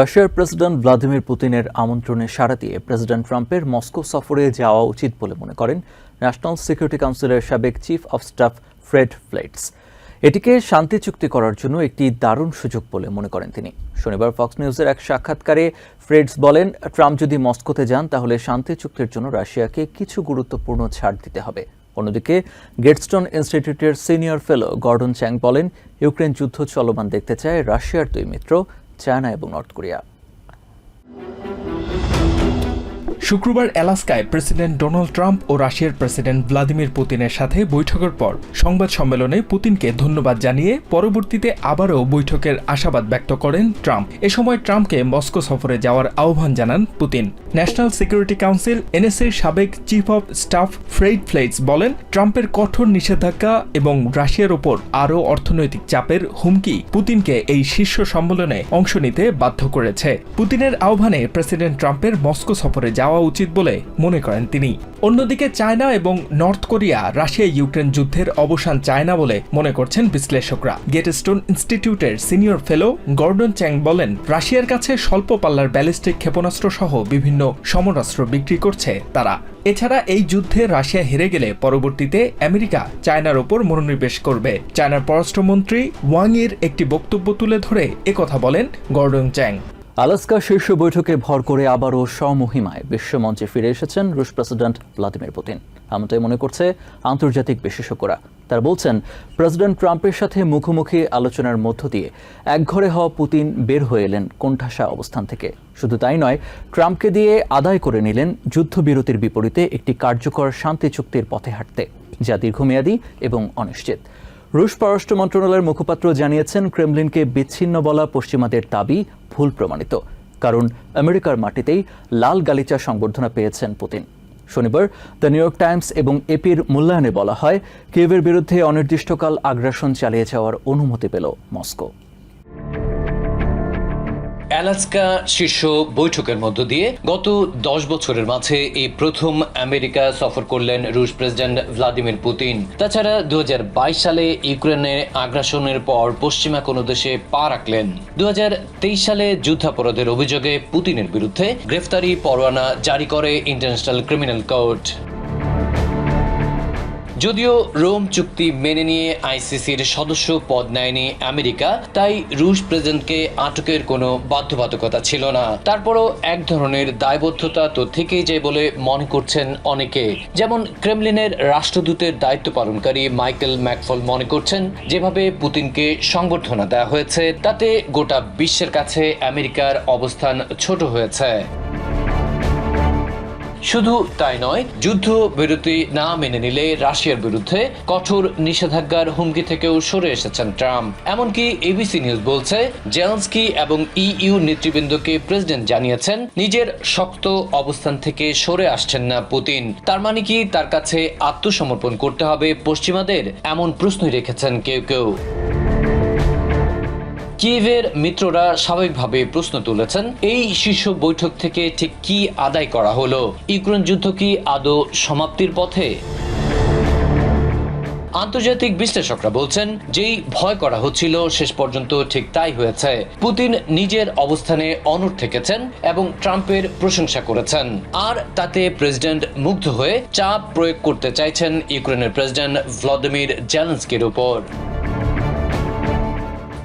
রাশিয়ার president Vladimir পুতিনের আমন্ত্রণে সাড়া দিয়ে প্রেসিডেন্ট ট্রাম্পের মস্কো সফরে যাওয়া উচিত বলে মনে করেন ন্যাশনাল সিকিউরিটি কাউন্সিলের সাবেক chief of staff Fred Fleitz. এটিকে শান্তি চুক্তি করার জন্য একটি দারুণ সুযোগ বলে মনে করেন তিনি। শনিবার ফক্স নিউজের এক সাক্ষাৎকারে ফ্রেডস বলেন, ট্রাম্প যদি মস্কোতে যান, তাহলে শান্তি চুক্তির জন্য রাশিয়াকে কিছু গুরুত্বপূর্ণ ছাড় দিতে হবে। অন্যদিকে, গেটস্টোন ইনস্টিটিউটের সিনিয়র ফেলো গর্ডন চ্যাং বলেন, ইউক্রেন যুদ্ধ চলমান দেখতে চায় রাশিয়ার দুই মিত্র চায়না এবং নর্থ কোরিয়া। শুক্রবার অ্যালাস্কায় প্রেসিডেন্ট ডোনাল্ড ট্রাম্প ও রাশিয়ার প্রেসিডেন্ট ভ্লাদিমির পুতিনের সাথে বৈঠকের পর সংবাদ সম্মেলনে পুতিনকে ধন্যবাদ জানিয়ে পরবর্তীতে আবারও বৈঠকের আশাবাদ ব্যক্ত করেন ট্রাম্প। এ সময় ট্রাম্পকে মস্কো সফরে যাওয়ার আহ্বান জানান পুতিন। ন্যাশনাল সিকিউরিটি কাউন্সিল এনএসএর সাবেক chief of staff Fred Fleitz বলেন, ট্রাম্পের কঠোর নিষেধাজ্ঞা এবং রাশিয়ার ওপর আরও অর্থনৈতিক চাপের হুমকি পুতিনকে এই শীর্ষ সম্মেলনে অংশ নিতে বাধ্য করেছে। পুতিনের আহ্বানে প্রেসিডেন্ট ট্রাম্পের মস্কো সফরে যাওয়া উচিত বলে মনে করেন তিনি। অন্যদিকে চায়না এবং নর্থ কোরিয়া রাশিয়া ইউক্রেন যুদ্ধের অবসান চায় না বলে মনে করছেন বিশ্লেষকরা। গেটস্টোন ইনস্টিটিউটের সিনিয়র ফেলো গর্ডন চ্যাং বলেন, রাশিয়ার কাছে স্বল্প পাল্লার ব্যালিস্টিক ক্ষেপণাস্ত্র সহ বিভিন্ন সমরাস্ত্র বিক্রি করছে তারা। এছাড়া এই যুদ্ধে রাশিয়া হেরে গেলে পরবর্তীতে আমেরিকা চায়নার ওপর মনোনিবেশ করবে। চায়নার পররাষ্ট্রমন্ত্রী ওয়াং এর একটি বক্তব্য তুলে ধরে একথা বলেন গর্ডন চ্যাং। আলাস্কা শীর্ষ বৈঠকে ভর করে আবারও স্বমহিমায় বিশ্বমঞ্চে ফিরে এসেছেন রুশ প্রেসিডেন্ট ভ্লাদিমির পুতিন। এমনটাই মনে করছে আন্তর্জাতিক বিশেষজ্ঞরা। তারা বলছেন, প্রেসিডেন্ট ট্রাম্পের সাথে মুখোমুখি আলোচনার মধ্য দিয়ে একঘরে হওয়া পুতিন বের হয়ে এলেন কোণঠাসা অবস্থান থেকে। শুধু তাই নয়, ট্রাম্পকে দিয়ে আদায় করে নিলেন যুদ্ধবিরতির বিপরীতে একটি কার্যকর শান্তি চুক্তির পথে হাঁটতে, যা দীর্ঘমেয়াদী এবং অনিশ্চিত। রুশ পররাষ্ট্র মন্ত্রণালয়ের মুখপাত্র জানিয়েছেন, ক্রেমলিনকে বিচ্ছিন্ন বলা পশ্চিমাদের দাবি ভুল প্রমাণিত, কারণ আমেরিকার মাটিতেই লাল গালিচা সংবর্ধনা পেয়েছেন পুতিন। শনিবার দ্য নিউ ইয়র্ক টাইমস এবং এপির মূল্যায়নে বলা হয় কেভের বিরুদ্ধে অনির্দিষ্টকাল আগ্রাসন চালিয়ে যাওয়ার অনুমতি পেল মস্কো। অ্যালাস্কা শীর্ষ বৈঠকের মধ্য দিয়ে গত দশ বছরের মাঝে এই প্রথম আমেরিকা সফর করলেন রুশ প্রেসিডেন্ট ভ্লাদিমির পুতিন। তাছাড়া দু হাজার বাইশ সালে ইউক্রেনে আগ্রাসনের পর পশ্চিমা কোনো দেশে পা রাখলেন। দু হাজার তেইশ সালে যুদ্ধাপরাধের অভিযোগে পুতিনের বিরুদ্ধে গ্রেফতারি পরোয়ানা জারি করে ইন্টারন্যাশনাল ক্রিমিনাল কোর্ট। যদিও রোম চুক্তি মেনে নিয়ে আইসিসির সদস্য পদ নেয়নি আমেরিকা, তাই রুশ প্রেসিডেন্টকে আটকের কোনো বাধ্যবাধকতা ছিল না। তারপরও এক ধরনের দায়বদ্ধতা তো থেকেই যায় বলে মনে করছেন অনেকে। যেমন ক্রেমলিনের রাষ্ট্রদূতের দায়িত্ব পালনকারী মাইকেল ম্যাকফল মনে করছেন, যেভাবে পুতিনকে সংবর্ধনা দেওয়া হয়েছে, তাতে গোটা বিশ্বের কাছে আমেরিকার অবস্থান ছোট হয়েছে। শুধু তাই নয়, যুদ্ধ বিরতি না মেনে নিলে রাশিয়ার বিরুদ্ধে কঠোর নিষেধাজ্ঞার হুমকি থেকেও সরে এসেছেন ট্রাম্প। এমনকি এবিসি নিউজ বলছে জেলস্কি এবং ইইউ নেতৃবৃন্দকে প্রেসিডেন্ট জানিয়েছেন, নিজের শক্ত অবস্থান থেকে সরে আসছেন না পুতিন। তার মানে কি তার কাছে আত্মসমর্পণ করতে হবে পশ্চিমাদের? এমন প্রশ্নই রেখেছেন কেউ কেউ। কিয়েভের মিত্ররা স্বাভাবিকভাবে প্রশ্ন তুলেছেন, এই শীর্ষ বৈঠক থেকে ঠিক কি আদায় করা হলো? ইউক্রেন যুদ্ধ কি আদৌ সমাপ্তির পথে? আন্তর্জাতিক বিশ্লেষকরা বলছেন, যেই ভয় করা হচ্ছিল, শেষ পর্যন্ত ঠিক তাই হয়েছে। পুতিন নিজের অবস্থানে অনড় থেকেছেন এবং ট্রাম্পের প্রশংসা করেছেন। আর তাতে প্রেসিডেন্ট মুগ্ধ হয়ে চাপ প্রয়োগ করতে চাইছেন ইউক্রেনের প্রেসিডেন্ট ভ্লাদিমির জেলেন্সকির উপর।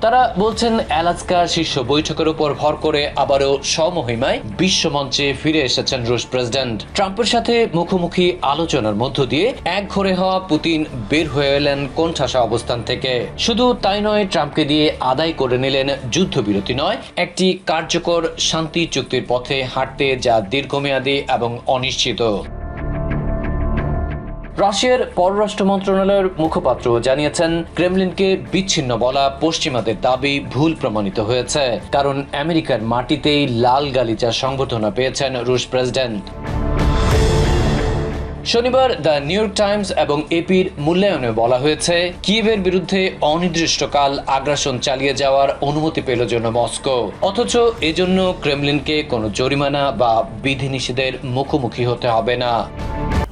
তারা বলছেন অ্যালাস্কার শীর্ষ বৈঠকের উপর ভর করে আবারও স্বমহিমায় বিশ্বমঞ্চে ফিরে এসেছেন রুশ প্রেসিডেন্ট। ট্রাম্পের সাথে মুখোমুখি আলোচনার মধ্য দিয়ে এক ঘরে হওয়া পুতিন বের হয়ে এলেন কোণঠাসা অবস্থান থেকে। শুধু তাই নয়, ট্রাম্পকে দিয়ে আদায় করে নিলেন যুদ্ধবিরতি নয়, একটি কার্যকর শান্তি চুক্তির পথে হাঁটতে যা দীর্ঘমেয়াদী এবং অনিশ্চিত। রাশিয়ার পররাষ্ট্র মন্ত্রণালয়ের মুখপাত্র জানিয়েছেন, ক্রেমলিনকে বিচ্ছিন্ন বলা পশ্চিমাদের দাবি ভুল প্রমাণিত হয়েছে, কারণ আমেরিকার মাটিতেই লাল গালিচা সংবর্ধনা পেয়েছেন রুশ প্রেসিডেন্ট। শনিবার দ্য নিউ ইয়র্ক টাইমস এবং এপির মূল্যায়নে বলা হয়েছে, কিয়েভের বিরুদ্ধে অনির্দিষ্টকাল আগ্রাসন চালিয়ে যাওয়ার অনুমতি পেল জন্য মস্কো। অথচ এজন্য ক্রেমলিনকে কোনো জরিমানা বা বিধিনিষেধের মুখোমুখি হতে হবে না।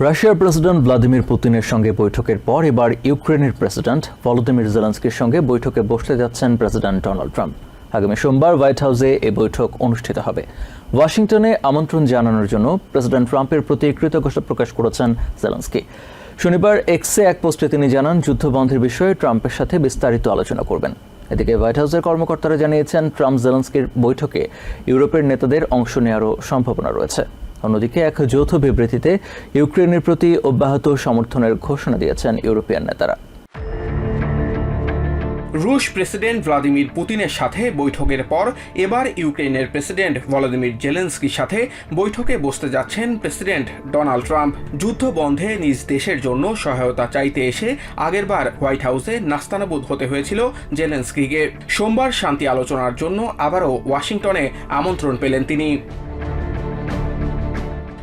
রাশিয়ার প্রেসিডেন্ট ভ্লাদিমির পুতিনের সঙ্গে বৈঠকের পর এবার ইউক্রেনের প্রেসিডেন্ট ভলোদিমির জেলেন্সকির সঙ্গে বৈঠকে বসতে যাচ্ছেন প্রেসিডেন্ট ডোনাল্ড ট্রাম্প। আগামী সোমবার হোয়াইট হাউসে এ বৈঠক অনুষ্ঠিত হবে। ওয়াশিংটনে আমন্ত্রণ জানানোর জন্য প্রেসিডেন্ট ট্রাম্পের প্রতি কৃতজ্ঞতা প্রকাশ করেছেন জেলেন্সকি। শনিবার এক্সে এক পোস্টে তিনি জানান, যুদ্ধবন্ধের বিষয়ে ট্রাম্পের সাথে বিস্তারিত আলোচনা করবেন। এদিকে হোয়াইট হাউসের কর্মকর্তারা জানিয়েছেন, ট্রাম্প জেলেন্সকির বৈঠকে ইউরোপের নেতাদের অংশ নেওয়ারও সম্ভাবনা রয়েছে। অন্যদিকে এক যৌথ বিবৃতিতে ইউক্রেনের প্রতি অব্যাহত সমর্থনের ঘোষণা দিয়েছেন ইউরোপিয়ান নেতারা। রুশ প্রেসিডেন্ট ভ্লাদিমির পুতিনের সাথে বৈঠকের পর এবার ইউক্রেনের প্রেসিডেন্ট ভলোদিমির জেলেন্সকির সাথে বৈঠকে বসতে যাচ্ছেন প্রেসিডেন্ট ডোনাল্ড ট্রাম্প। যুদ্ধ বন্ধে নিজ দেশের জন্য সহায়তা চাইতে এসে আগেরবার হোয়াইট হাউসে নাস্তানাবুদ হতে হয়েছিল জেলেন্সকিকে। সোমবার শান্তি আলোচনার জন্য আবারও ওয়াশিংটনে আমন্ত্রণ পেলেন তিনি।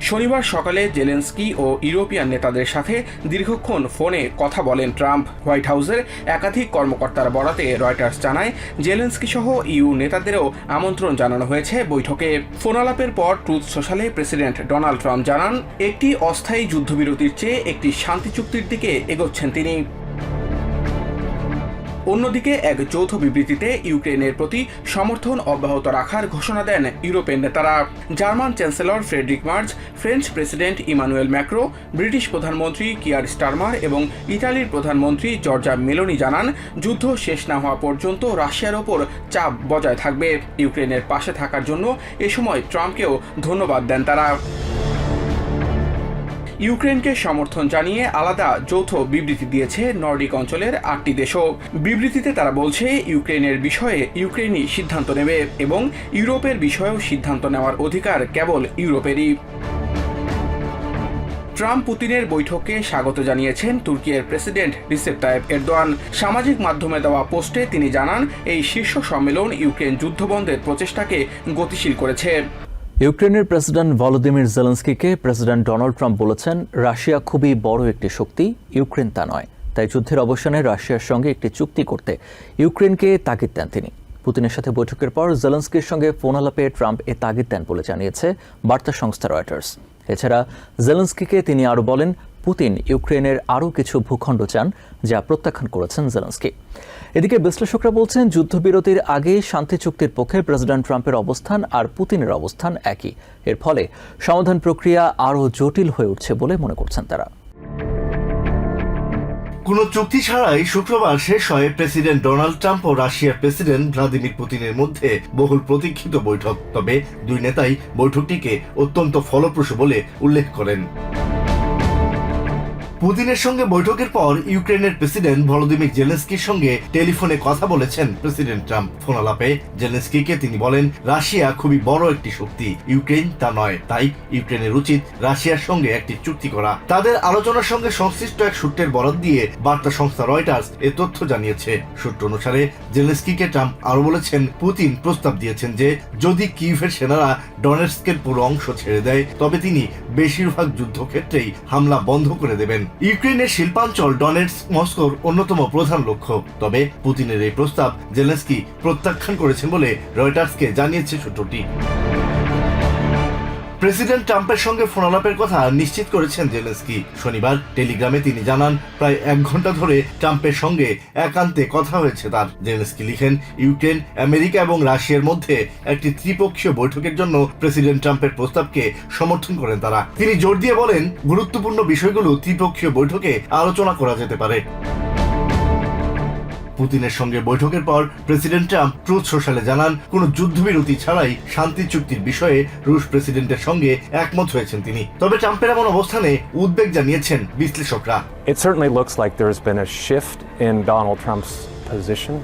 শনিবার সকালে জেলেন্সকি ও ইউরোপিয়ান নেতাদের সাথে দীর্ঘক্ষণ ফোনে কথা বলেন ট্রাম্প। হোয়াইট হাউসের একাধিক কর্মকর্তার বরাতে রয়টার্স জানায়, জেলেন্সকি সহ ইউ নেতাদেরও আমন্ত্রণ জানানো হয়েছে বৈঠকে। ফোনালাপের পর ট্রুথ সোশ্যালে প্রেসিডেন্ট ডোনাল্ড ট্রাম্প জানান, একটি অস্থায়ী যুদ্ধবিরতির চেয়ে একটি শান্তি চুক্তির দিকে এগোচ্ছেন তিনি। অন্যদিকে এক যৌথ বিবৃতিতে ইউক্রেনের প্রতি সমর্থন অব্যাহত রাখার ঘোষণা দেন ইউরোপের নেতারা। German chancellor Friedrich Merz, French president Emmanuel Macron, British প্রধানমন্ত্রী কিয়ার স্টারমার এবং ইতালির প্রধানমন্ত্রী জর্জা মেলোনি জানান, যুদ্ধ শেষ না হওয়া পর্যন্ত রাশিয়ার ওপর চাপ বজায় থাকবে। ইউক্রেনের পাশে থাকার জন্য এ সময় ট্রাম্পকেও ধন্যবাদ দেন তারা। ইউক্রেনকে সমর্থন জানিয়ে আলাদা যৌথ বিবৃতি দিয়েছে নর্ডিক অঞ্চলের আটটি দেশও। বিবৃতিতে তারা বলছে, ইউক্রেনের বিষয়ে ইউক্রেনই সিদ্ধান্ত নেবে এবং ইউরোপের বিষয়েও সিদ্ধান্ত নেওয়ার অধিকার কেবল ইউরোপেরই। ট্রাম্প পুতিনের বৈঠকে স্বাগত জানিয়েছেন তুর্কিয়ের প্রেসিডেন্ট রিসেপ তায়েব এরদোয়ান। সামাজিক মাধ্যমে দেওয়া পোস্টে তিনি জানান, এই শীর্ষ সম্মেলন ইউক্রেন যুদ্ধবন্ধের প্রচেষ্টাকে গতিশীল করেছে। ইউক্রেনের প্রেসিডেন্ট ভলোদিমির জেলেন্সকিকে প্রেসিডেন্ট ডোনাল্ড ট্রাম্প বলেছেন, রাশিয়া খুবই বড় একটি শক্তি, ইউক্রেন তা নয়। তাই যুদ্ধের অবসানে রাশিয়ার সঙ্গে একটি চুক্তি করতে ইউক্রেনকে তাগিদ দেন তিনি। পুতিনের সাথে বৈঠকের পর জেলেন্সকির সঙ্গে ফোন আলাপে ট্রাম্প এ তাগিদ দেন বলে জানিয়েছে বার্তা সংস্থা রয়টার্স। এছাড়া জেলেন্সকিকে তিনি আরও বলেন পুতিন ইউক্রেনের আরও কিছু ভূখণ্ড চান, যা প্রত্যাখ্যান করেছেন জেলেন্সকি। এদিকে বিশ্লেষকরা বলছেন, যুদ্ধবিরতির আগে শান্তি চুক্তির পক্ষে প্রেসিডেন্ট ট্রাম্পের অবস্থান আর পুতিনের অবস্থান একই। এর ফলে সমাধান প্রক্রিয়া আরও জটিল হয়ে উঠছে বলে মনে করছেন তারা। কোনো চুক্তি ছাড়াই শুক্রবার শেষ হয় প্রেসিডেন্ট ডোনাল্ড ট্রাম্প ও রাশিয়ার প্রেসিডেন্ট ভ্লাদিমির পুতিনের মধ্যে বহুল প্রতীক্ষিত বৈঠক। তবে দুই নেতাই বৈঠকটিকে অত্যন্ত ফলপ্রসূ বলে উল্লেখ করেন। পুতিনের সঙ্গে বৈঠকের পর ইউক্রেনের প্রেসিডেন্ট ভলোদিমির জেলেন্সকির সঙ্গে টেলিফোনে কথা বলেছেন প্রেসিডেন্ট ট্রাম্প। ফোন আলাপে জেলেন্সকিকে তিনি বলেন, রাশিয়া খুবই বড় একটি শক্তি ইউক্রেন তা নয়। তাই ইউক্রেনের উচিত রাশিয়ার সঙ্গে একটি চুক্তি করা। তাদের আলোচনার সঙ্গে সংশ্লিষ্ট এক সূত্রের বরাদ দিয়ে বার্তা সংস্থা রয়টার্স এ তথ্য জানিয়েছে। সূত্র অনুসারে, জেলেন্সকিকে ট্রাম্প আরও বলেছেন, পুতিন প্রস্তাব দিয়েছেন যে, যদি কিউভের সেনারা ডনেটস্কের পুরো অংশ ছেড়ে দেয়, তবে তিনি বেশিরভাগ যুদ্ধক্ষেত্রেই হামলা বন্ধ করে দেবেন। ইউক্রেনের শিল্পাঞ্চল ডনেটস মস্কোর অন্যতম প্রধান লক্ষ্য। তবে পুতিনের এই প্রস্তাব জেলেন্সকি প্রত্যাখ্যান করেছেন বলে রয়টার্সকে জানিয়েছে সূত্রটি। প্রেসিডেন্ট ট্রাম্পের সঙ্গে ফোনালাপের কথা নিশ্চিত করেছেন জেলেন্সকি। শনিবার টেলিগ্রামে তিনি জানান, প্রায় এক ঘণ্টা ধরে ট্রাম্পের সঙ্গে একান্তে কথা হয়েছে তার। জেলেন্সকি লিখেন, ইউক্রেন, আমেরিকা এবং রাশিয়ার মধ্যে একটি ত্রিপক্ষীয় বৈঠকের জন্য প্রেসিডেন্ট ট্রাম্পের প্রস্তাবকে সমর্থন করেন তারা। তিনি জোর দিয়ে বলেন, গুরুত্বপূর্ণ বিষয়গুলো ত্রিপক্ষীয় বৈঠকে আলোচনা করা যেতে পারে। পুতিনের সঙ্গে বৈঠকের পর প্রেসিডেন্ট ট্রাম্প ট্রুথ সোশ্যালে জানান, কোনো যুদ্ধবিরতি ছাড়াই শান্তি চুক্তির বিষয়ে রুশ প্রেসিডেন্টের সঙ্গে একমত হয়েছেন তিনি তবে ট্রাম্পের এমন অবস্থানে উদ্বেগ জানিয়েছেন বিশ্লেষকরা It certainly looks like there's been a shift in Donald Trump's position.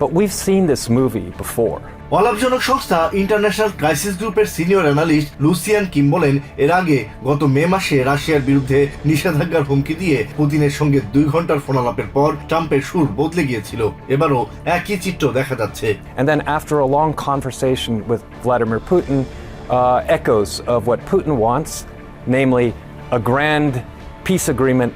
But we've seen this movie before. অলাভজনক সংস্থা ইন্টারন্যাশনাল ক্রাইসিস গ্রুপের সিনিয়র অ্যানালিস্ট লুসিয়ান কিম বলেন এর আগে গত মে মাসে রাশিয়ার বিরুদ্ধে নিষেধাজ্ঞার হুমকি দিয়ে পুতিনের সঙ্গে দুই ঘণ্টার ফোনালাপের পর ট্রাম্পের সুর বদলে গিয়েছিল। এবারও একই চিত্র দেখা যাচ্ছে। And then, after a long conversation with Vladimir Putin, uh, echoes of what Putin wants, namely a grand peace agreement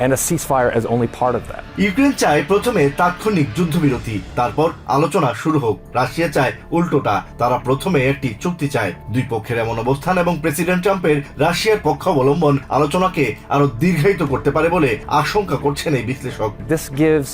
and a ceasefire as only part of that. Ukraine চায় প্রথমে তাৎক্ষণিক যুদ্ধবিরতি তারপর আলোচনা শুরু হোক রাশিয়া চায় উল্টোটা তারা প্রথমে একটি চুক্তি চায় দুই পক্ষের এমন অবস্থান এবং প্রেসিডেন্ট ট্রাম্পের রাশিয়ার পক্ষ অবলম্বন আলোচনাকে আরো দীর্ঘায়িত করতে পারে বলে আশঙ্কা করছেন এই বিশ্লেষক This gives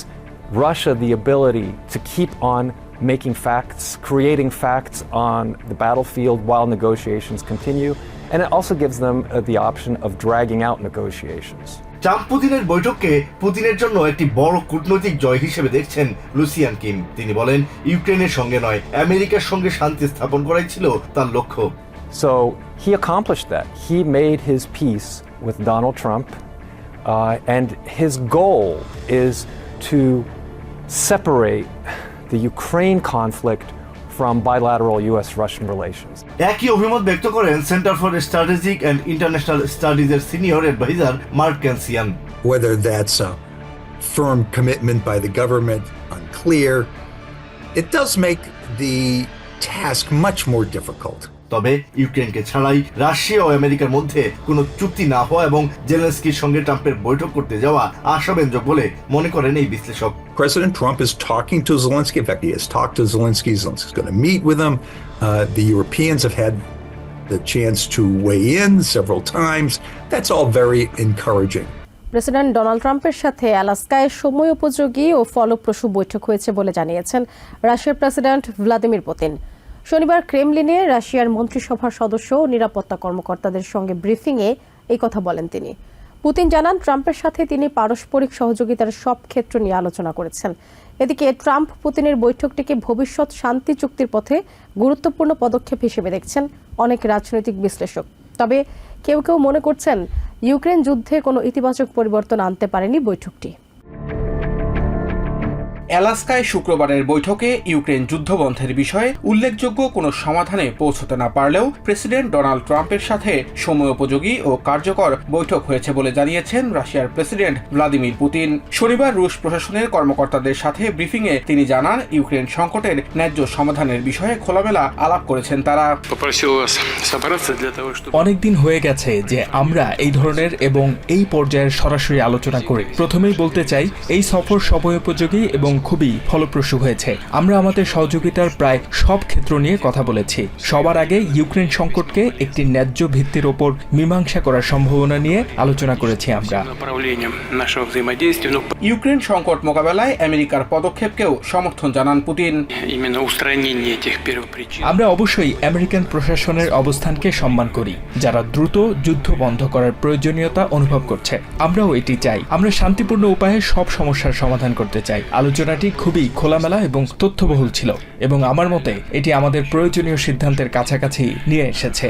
Russia the ability to keep on making facts, creating facts on the battlefield while negotiations continue, and it also gives them uh, the option of dragging out negotiations. Trump পুতিনের বৈঠককে পুতিনের জন্য একটি বড় কূটনৈতিক জয় হিসেবে দেখছেন Lucien Kim তিনি বলেন ইউক্রেনের সঙ্গে নয় আমেরিকার সঙ্গে শান্তি স্থাপন করাই ছিল তার লক্ষ্য he accomplished that. He made his peace with Donald Trump, uh, and his goal is to separate the Ukraine conflict from bilateral US Russian relations. একই অভিমত ব্যক্ত করেন Centre for Strategic and International স্টাডিজের senior adviser Mark Cancian whether that's a firm commitment by the government, unclear. It does make the task much more difficult. তবে ইউক্রেনকে ছাড়াই Russia ও আমেরিকার মধ্যে কোনো চুক্তি না হওয়া এবং জেলেন্সকির সঙ্গে ট্রাম্পের বৈঠক করতে যাওয়া আশাব্যঞ্জক বলে মনে করেন এই বিশ্লেষক President Trump is talking to Zelensky. In fact, he has talked to Zelensky. Zelensky's going to meet with him. Uh, the Europeans have had the chance to weigh in several times. That's all very encouraging. President Donald ট্রাম্পের সাথে আলাস্কায় সময় উপযোগী ও ফলপ্রসূ বৈঠক হয়েছে বলে জানিয়েছেন রাশিয়ার প্রেসিডেন্ট ভ্লাদিমির পুতিন শনিবার ক্রেমলিনে রাশিয়ার মন্ত্রিসভার সদস্য ও নিরাপত্তা কর্মকর্তাদের সঙ্গে ব্রিফিংয়ে এই কথা বলেন তিনি। পুতিন জানান, ট্রাম্পের সাথে তিনি পারস্পরিক সহযোগিতার সব ক্ষেত্র নিয়ে আলোচনা করেছেন। এদিকে ট্রাম্প পুতিনের বৈঠকটিকে ভবিষ্যৎ শান্তি চুক্তির পথে গুরুত্বপূর্ণ পদক্ষেপ হিসেবে দেখছেন অনেক রাজনৈতিক বিশ্লেষক। তবে কেউ কেউ মনে করছেন, ইউক্রেন যুদ্ধে কোনো ইতিবাচক পরিবর্তন আনতে পারেনি বৈঠকটি। অ্যালাস্কায় শুক্রবারের বৈঠকে ইউক্রেন যুদ্ধবন্ধের বিষয়ে উল্লেখযোগ্য কোনো সমাধানে পৌঁছতে না পারলেও প্রেসিডেন্ট ডোনাল্ড ট্রাম্পের সাথে সময়োপযোগী ও কার্যকর বৈঠক হয়েছে বলে জানিয়েছেন রাশিয়ার প্রেসিডেন্ট ভ্লাদিমির পুতিন। শনিবার রুশ প্রশাসনের কর্মকর্তাদের সাথে ব্রিফিংয়ে তিনি জানান, ইউক্রেন সংকটের ন্যায্য সমাধানের বিষয়ে খোলামেলা আলাপ করেছেন তারা। অনেকদিন হয়ে গেছে যে আমরা এই ধরনের এবং এই পর্যায়ের সরাসরি আলোচনা করি। প্রথমেই বলতে চাই, এই সফর সময়োপযোগী এবং খুবই ফলপ্রসূ হয়েছে। আমরা আমাদের সহযোগিতার প্রায় সব ক্ষেত্র নিয়ে কথা বলেছি। সবার আগে ইউক্রেন সংকটকে একটি ন্যায্য ভিত্তির ওপর মীমাংসা করার সম্ভাবনা নিয়ে আলোচনা করেছি আমরা। ইউক্রেন সংকট মোকাবেলায় আমেরিকার পদক্ষেপকেও সমর্থন জানান পুতিন। আমরা অবশ্যই আমেরিকান প্রশাসনের অবস্থানকে সম্মান করি যারা দ্রুত যুদ্ধ বন্ধ করার প্রয়োজনীয়তা অনুভব করছে। আমরাও এটি চাই। আমরা শান্তিপূর্ণ উপায়ে সব সমস্যার সমাধান করতে চাই। আলোচনা ঘটনাটি খুবই খোলামেলা এবং তথ্যবহুল ছিল এবং আমার মতে এটি আমাদের প্রয়োজনীয় সিদ্ধান্তের কাছাকাছি নিয়ে এসেছে।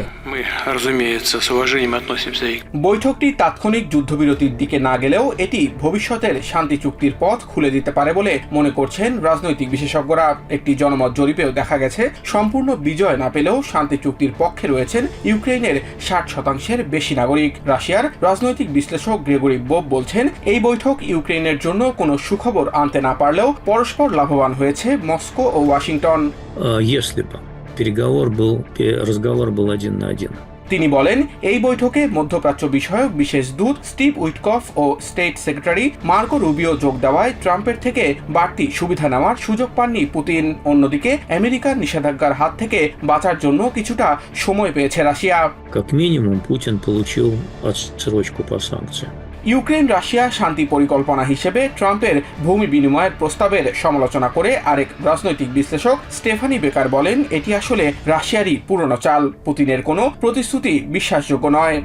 বৈঠকটি তাৎক্ষণিক যুদ্ধবিরতির দিকে না গেলেও এটি ভবিষ্যতের শান্তি চুক্তির পথ খুলে দিতে পারে বলে মনে করছেন রাজনৈতিক বিশেষজ্ঞরা। একটি জনমত জরিপেও দেখা গেছে সম্পূর্ণ বিজয় না পেলেও শান্তি চুক্তির পক্ষে রয়েছেন ইউক্রেনের ষাট শতাংশের বেশি নাগরিক। রাশিয়ার রাজনৈতিক বিশ্লেষক গ্রেগরি বোব বলছেন এই বৈঠক ইউক্রেনের জন্য কোনো সুখবর আনতে না পারলেও পরস্পর লাভবান হয়েছে মস্কো ও ওয়াশিংটন А, Если бы переговор был, пе- разговор был один на один. তিনি বলেন এই বৈঠকে মধ্যপ্রাচ্য বিষয়ক বিশেষ দূত স্টিভ উইটকফ ও স্টেট সেক্রেটারি মার্কো রুবিও যোগ দেওয়ায় ট্রাম্পের থেকে বাড়তি সুবিধা নেওয়ার সুযোগ পাননি পুতিন অন্যদিকে আমেরিকার নিষেধাজ্ঞার হাত থেকে বাঁচার জন্য কিছুটা সময় পেয়েছে রাশিয়া Как минимум, Путин получил отсрочку по санкциям. ইউক্রেন, রাশিয়া শান্তি পরিকল্পনা হিসেবে ট্রাম্পের ভূমি বিনিময়ের প্রস্তাবের সমালোচনা করে আরেক রাজনৈতিক বিশ্লেষক স্টেফানি বেকার বলেন, এটি আসলে রাশিয়ারই পুরনো চাল, পুতিনের কোনো প্রতিশ্রুতি বিশ্বাসযোগ্য নয়।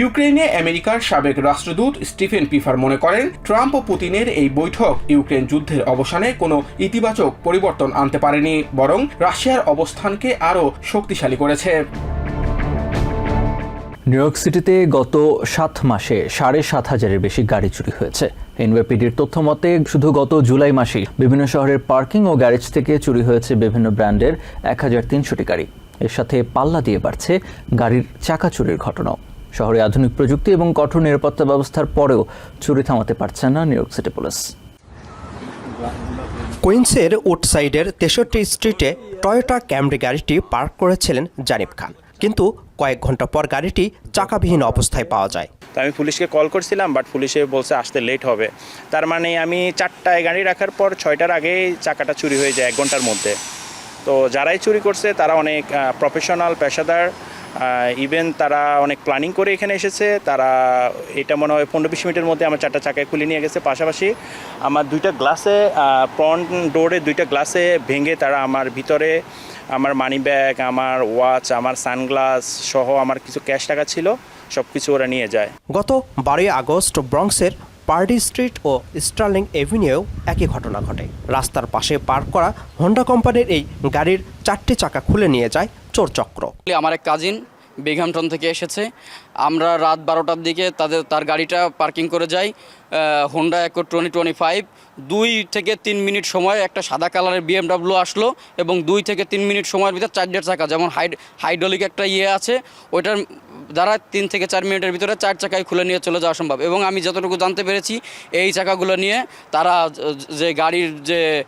ইউক্রেনে আমেরিকার সাবেক রাষ্ট্রদূত স্টিফেন পিফার মনে করেন, ট্রাম্প ও পুতিনের এই বৈঠক ইউক্রেন যুদ্ধের অবসানে কোনো ইতিবাচক পরিবর্তন আনতে পারেনি, বরং রাশিয়ার অবস্থানকে আরও শক্তিশালী করেছে। নিউ ইয়র্ক সিটিতে গত সাত মাসে সাড়ে সাত হাজারের বেশি গাড়ি চুরি হয়েছে। এনওয়াইপিডির তথ্য মতে, শুধু গত জুলাই মাসেই বিভিন্ন শহরের পার্কিং ও গ্যারেজ থেকে চুরি হয়েছে বিভিন্ন ব্র্যান্ডের এক হাজার তিনশোটি গাড়ি। এর সাথে পাল্লা দিয়ে বাড়ছে গাড়ির চাকা চুরির ঘটনাও। শহরে আধুনিক প্রযুক্তি এবং কঠোর নিরাপত্তা ব্যবস্থার পরেও চুরি থামাতে পারছে না নিউ ইয়র্ক সিটি পুলিশ। কুইন্সের উডসাইডের তেষট্টি স্ট্রিটে টয়োটা ক্যামরি গাড়িটি পার্ক করেছিলেন জানিব খান। কিন্তু কয়েক ঘণ্টা পর গাড়িটি চাকাবিহীন অবস্থায় পাওয়া যায়। তো আমি পুলিশকে কল করছিলাম বাট পুলিশে বলছে আসতে লেট হবে। তার মানে আমি চারটায় গাড়ি রাখার পর ছয়টার আগেই চাকাটা চুরি হয়ে যায় এক ঘণ্টার মধ্যে। তো যারাই চুরি করছে তারা অনেক প্রফেশনাল পেশাদার ইভেন তারা অনেক প্ল্যানিং করে এখানে এসেছে। তারা, এটা মনে হয় পনেরো বিশ মিনিটের মধ্যে আমার চারটা চাকায় খুলে নিয়ে গেছে। পাশাপাশি আমার দুইটা গ্লাসে ফ্রন্ট ডোরে দুইটা গ্লাসে ভেঙে তারা আমার ভিতরে আমার মানি ব্যাগ আমার ওয়াচ আমার সানগ্লাস সহ আমার কিছু ক্যাশ টাকা ছিল সব কিছু ওরা নিয়ে যায়। গত বারোই আগস্ট ব্রঙ্কসের পার্টি স্ট্রিট ও স্টার্লিং এভিনিউ একই ঘটনা ঘটে। রাস্তার পাশে পার্ক করা হোন্ডা কোম্পানির এই গাড়ির চারটি চাকা খুলে নিয়ে যায় চোর চক্র। আমার এক কাজিন বেঘামটন থেকে এসেছে। আমরা রাত বারোটার দিকে তাদের, তার গাড়িটা পার্কিং করে যাই হোন্ডা একো টোয়েন্টি টোয়েন্টি ফাইভ দুই থেকে তিন মিনিট সময় একটা সাদা কালারের বিএমডাব্লিউ আসলো এবং দুই থেকে তিন মিনিট সময়ের ভিতর চারটের চাকা, যেমন হাইড হাইড্রোলিক একটা ইয়ে আছে, ওইটার দ্বারা তিন থেকে চার মিনিটের ভিতরে চার চাকায় খুলে নিয়ে চলে যাওয়া সম্ভব। এবং আমি যতটুকু জানতে পেরেছি এই চাকাগুলো নিয়ে তারা যে গাড়ির যে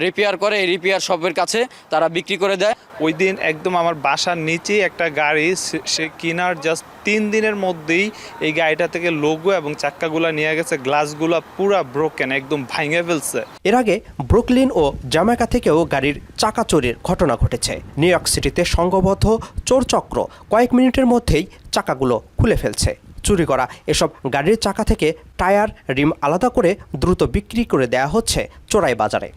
রিপেয়ার করে এই রিপেয়ার সবের কাছে তারা বিক্রি করে দেয়। ওই দিন একদম আমার বাসার নিচেই একটা গাড়ি সে- সে কেনার জাস্ট তিন দিনের মধ্যেই এই গাড়িটা থেকে লোগো এবং চাক্কাগুলো নিয়ে গেছে। গ্লাসগুলো পুরা ব্রোকেন একদম ভাঙে ফেলছে। এর আগে ব্রুকলিন ও জামাইকা থেকেও গাড়ির চাকা চুরির ঘটনা ঘটেছে। নিউ ইয়র্ক সিটিতে সংঘবদ্ধ চোর চক্র কয়েক মিনিটের মধ্যেই চাকাগুলো খুলে ফেলছে। চুরি করা এসব গাড়ির চাকা থেকে টায়ার, রিম আলাদা করে দ্রুত বিক্রি করে দেয়া হচ্ছে চোরাই বাজারে।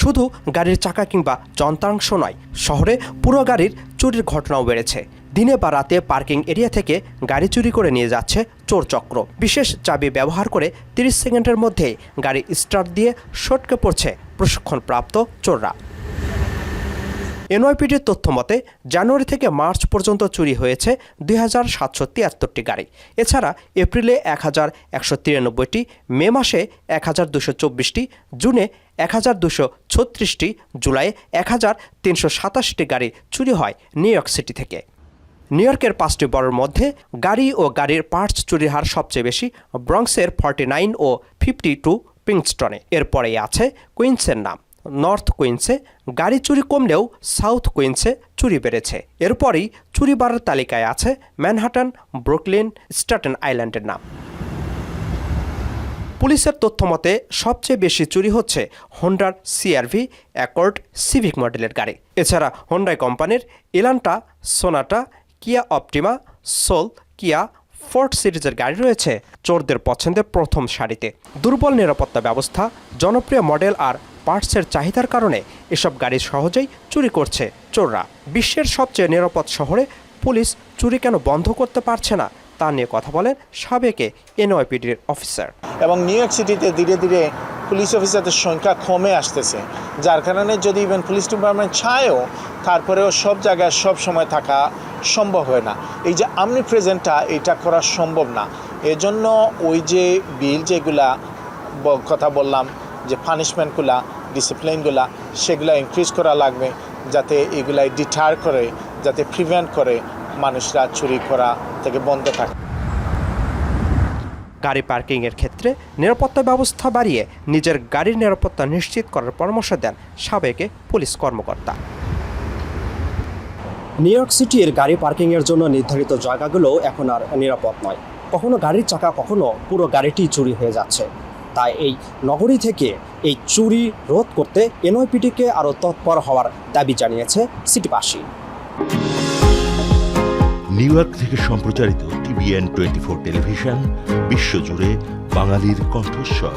শুধু গাড়ির চাকা কিংবা যন্ত্রাংশ নয়, শহরে পুরো গাড়ির চুরির ঘটনাও বেড়েছে। দিনে বা রাতে পার্কিং এরিয়া থেকে গাড়ি চুরি করে নিয়ে যাচ্ছে চোর চক্র। বিশেষ চাবি ব্যবহার করে তিরিশ সেকেন্ডের মধ্যেই গাড়ি স্টার্ট দিয়ে সটকে পড়ছে প্রশিক্ষণপ্রাপ্ত চোররা। এনওয়াইপিডির তথ্য মতে, জানুয়ারি থেকে মার্চ পর্যন্ত চুরি হয়েছে দুই হাজার সাতশো গাড়ি। এছাড়া এপ্রিলে এক হাজার একশো তিরানব্বইটি, মে মাসে এক হাজার দুশো চব্বিশটি, জুনে এক হাজার দুশো ছত্রিশটি জুলাইয়ে এক হাজার তিনশো সাতাশটি গাড়ি চুরি হয় নিউ ইয়র্ক সিটি থেকে। নিউ ইয়র্কের পাঁচটি বড়ের মধ্যে গাড়ি ও গাড়ির পার্টস চুরির হার সবচেয়ে বেশি ব্রঙ্কসের ফর্টি নাইন ও ফিফটি টু পিংস্টনে। এরপরেই আছে কুইন্সের নাম। নর্থ কুইন্সে গাড়ি চুরি কমলেও সাউথ কুইন্সে চুরি বেড়েছে। এরপরই চুরি বাড়ার তালিকায় আছে ম্যানহাটন ব্রুকলিন স্টাটেন আইল্যান্ডের নাম। পুলিশের তথ্য মতে, সবচেয়ে বেশি চুরি হচ্ছে হোন্ডার সিআরভি অ্যাকর্ড সিভিক মডেলের গাড়ি। এছাড়া হোন্ডাই কোম্পানির ইলান্টা সোনাটা কিয়া অপটিমা সোল কিয়া ফোর্ট সিরিজের গাড়ি রয়েছে চোরদের পছন্দের প্রথম সারিতে। দুর্বল নিরাপত্তা ব্যবস্থা, জনপ্রিয় মডেল আর পার্টসের চাহিদার কারণে এসব গাড়ি সহজেই চুরি করছে চোররা। বিশ্বের সবচেয়ে নিরাপদ শহরে পুলিশ চুরি কেন বন্ধ করতে পারছে না, তা নিয়ে কথা বলেন সাবেকে এনওয়াইপিডির অফিসার। এবং নিউ ইয়র্ক সিটিতে ধীরে ধীরে পুলিশ অফিসারদের সংখ্যা কমে আসতেছে, যার কারণে যদি ইভেন পুলিশ ডিপার্টমেন্ট চায়ও তারপরেও সব জায়গায় সব সময় থাকা সম্ভব হয় না। এই যে আমনি প্রেজেন্টটা এটা করা সম্ভব না। এজন্য ওই যে বিল যেগুলা কথা বললাম যে পানিশমেন্টগুলা ডিসিপ্লিনগুলা সেগুলা ইনক্রিজ করা লাগবে যাতে এগুলাই ডিটার করে যাতে প্রিভেন্ট করে মানুষরা চুরি করা থেকে বন্ধ থাকে। গাড়ি পার্কিংয়ের ক্ষেত্রে নিরাপত্তা ব্যবস্থা বাড়িয়ে নিজের গাড়ির নিরাপত্তা নিশ্চিত করার পরামর্শ দেন সাবেকে পুলিশ কর্মকর্তা। নিউ ইয়র্ক সিটির গাড়ি পার্কিংয়ের জন্য নির্ধারিত জায়গাগুলো এখন আর নিরাপদ নয়। কখনো গাড়ির চাকা কখনো পুরো গাড়িটি চুরি হয়ে যাচ্ছে। তাই এই নগরী থেকে এই চুরি রোধ করতে এনওপিটিকে আরও তৎপর হওয়ার দাবি জানিয়েছে সিটিবাসী। নিউ ইয়র্ক থেকে সম্প্রচারিত টিভিএন টোয়েন্টি ফোর টেলিভিশন, বিশ্বজুড়ে বাঙালির কণ্ঠস্বর।